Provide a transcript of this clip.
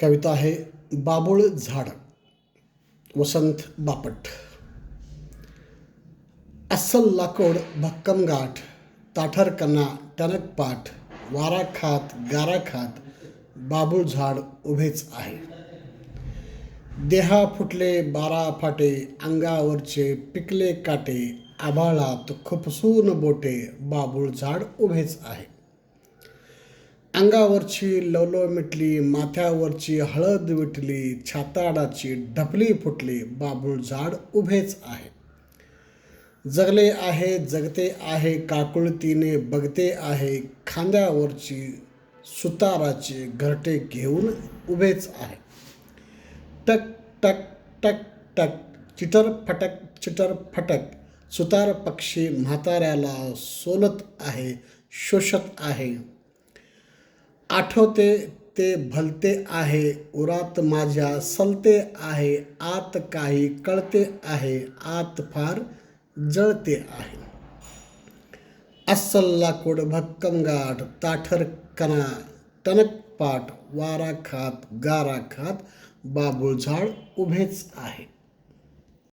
कविता आहे बाबुळ झाड वसंत बापट. अस्सल लाकोड भक्कम गाठ ताठर कन्ना टणक पाठ वारा खात गारा खात बाबुळ झाड उभेच आहे. देहा फुटले बारा फाटे अंगावरचे पिकले काटे आभाळात खुपसून बोटे बाबुळ झाड उभेच आहे. अंगावरची लवलव मिटली माथ्यावरची हळद विटली छाताडाची ढपली फुटली बाबूळ झाड उभेच आहे. जगले आहे जगते आहे काकुळतीने बघते आहे खांद्यावरची सुताराचे घरटे घेऊन उभेच आहे. टक टक टक टक चिटर फटक चिटर फटक सुतार पक्षी म्हाताऱ्याला सोलत आहे शोषत आहे. आठवते ते भलते आहे उरात माझ्या सलते आहे आत काही कळते आहे आत फार जळते आहे. अस्सल लाकूड भक्कम गाठ ताठर कणा टणक पाट वारा खात गारा खात बाबूळ झाड उभेच आहे.